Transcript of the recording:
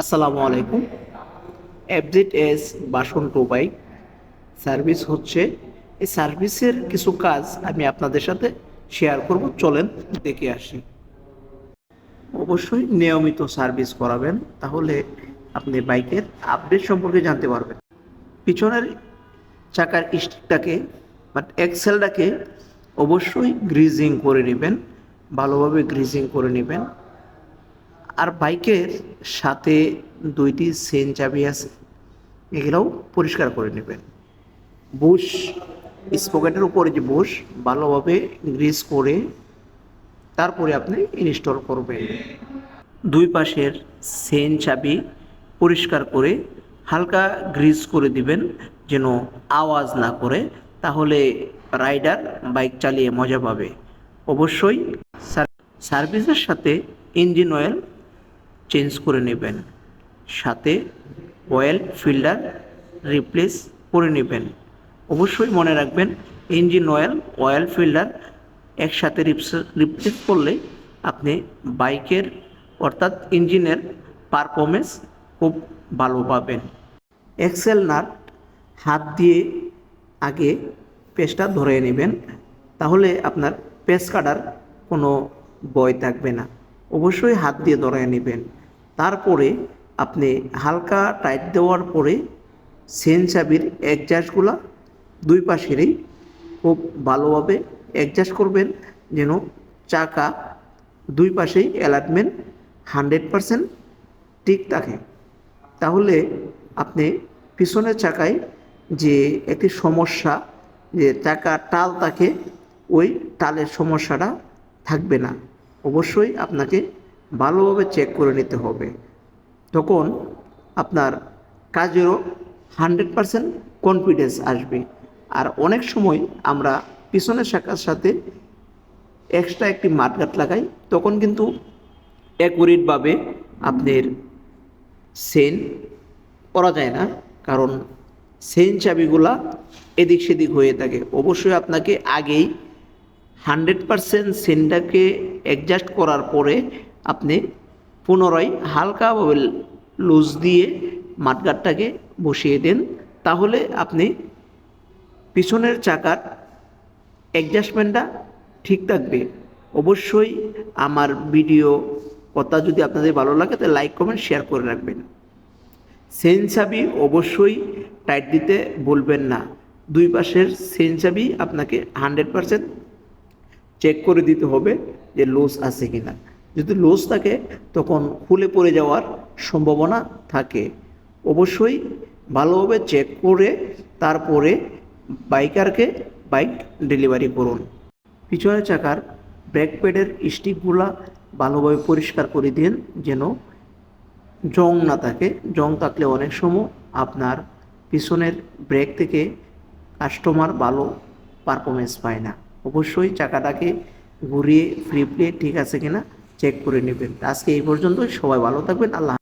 আসসালামু আলাইকুম। FZ S version two bike service হচ্ছে। এই সার্ভিসের কিছু কাজ আমি আপনাদের সাথে শেয়ার করব। চলেন দেখে আসি। অবশ্যই নিয়মিত সার্ভিস করাবেন, তাহলে আপনি বাইকের আপডেট সম্পর্কে জানতে পারবেন। পিছনের চাকার স্টিকটাকে বাট এক্সেলটাকে অবশ্যই গ্রিজিং করে নেবেন, ভালোভাবে গ্রিজিং করে নেবেন। আর বাইকের সাথে দুইটি সেন চাবি আছে, এগুলোও পরিষ্কার করে নেবেন। বুশ, স্পকেটের উপরে যে বুশ, ভালোভাবে গ্রিস করে তারপরে আপনি ইনস্টল করবেন। দুই পাশের সেন চাবি পরিষ্কার করে হালকা গ্রিস করে দিবেন, যেন আওয়াজ না করে, তাহলে রাইডার বাইক চালিয়ে মজা পাবে। অবশ্যই সার্ভিসের সাথে ইঞ্জিন অয়েল চেঞ্জ করে নেবেন। সাথে অয়েল ফিল্টার রিপ্লেস করে নেবেন। অবশ্যই মনে রাখবেন ইঞ্জিন অয়েল অয়েল ফিল্টার একসাথে রিপ্লেস করলে আপনি বাইকের অর্থাৎ ইঞ্জিনের পারফরমেন্স খুব ভালো পাবেন। এক্সেল নাট হাত দিয়ে আগে পেস্টটা ধরে নেবেন, তাহলে আপনার পেস কাটার কোনো বয় থাকবে না। অবশ্যই হাত দিয়ে ধরে নেবেন। তারপরে আপনি হালকা টাইট দেওয়ার পরে সেন চাবির অ্যাডজাস্টগুলো দুই পাশেরই খুব ভালোভাবে অ্যাডজাস্ট করবেন, যেন চাকা দুই পাশেই অ্যালার্টমেন্ট হান্ড্রেড পারসেন্ট ঠিক থাকে। তাহলে আপনি পিছনের চাকায় যে একটি সমস্যা, যে চাকা টাল থাকে, ওই টালের সমস্যাটা থাকবে না। অবশ্যই আপনাকে ভালোভাবে চেক করে নিতে হবে। তখন আপনার কাজেরও হান্ড্রেড পারসেন্ট কনফিডেন্স আসবে। আর অনেক সময় আমরা পিছনের শাখার সাথে এক্সট্রা একটি মাঠগাট লাগাই, তখন কিন্তু অ্যাকুরেটভাবে আপনার সেন করা যায় না। কারণ সেন চাবিগুলা এদিক সেদিক হয়ে থাকে। অবশ্যই আপনাকে আগেই হান্ড্রেড পারসেন্ট সেনটাকে অ্যাডজাস্ট করার পরে আপনি পুনরায় হালকাভাবে লুজ দিয়ে মাঠগাটটাকে বসিয়ে দেন, তাহলে আপনি পিছনের চাকার অ্যাডজাস্টমেন্টটা ঠিক থাকবে। অবশ্যই আমার ভিডিও কথা যদি আপনাদের ভালো লাগে, তাহলে লাইক কমেন্ট শেয়ার করে রাখবেন। সেন অবশ্যই টাইট দিতে বলবেন না। দুই পাশের সেন আপনাকে হান্ড্রেড পারসেন্ট চেক করে দিতে হবে যে লুজ আছে কি না যদি লুজ থাকে, তখন খুলে পড়ে যাওয়ার সম্ভাবনা থাকে। অবশ্যই ভালোভাবে চেক করে তারপরে বাইকারকে বাইক ডেলিভারি করুন। পিছনের চাকার ব্রেক প্যাডের স্টিকগুলা ভালোভাবে পরিষ্কার করে দিন, যেন জং না থাকে। জং থাকলে অনেক সময় আপনার পিছনের ব্রেক থেকে কাস্টমার ভালো পারফরমেন্স পায় না। অবশ্যই চাকাটাকে ঘুরিয়ে ফ্রি প্লে ঠিক আছে কিনা চেক করে নেবেন। আজকে এই পর্যন্ত সবাই ভালো থাকবেন আল্লাহ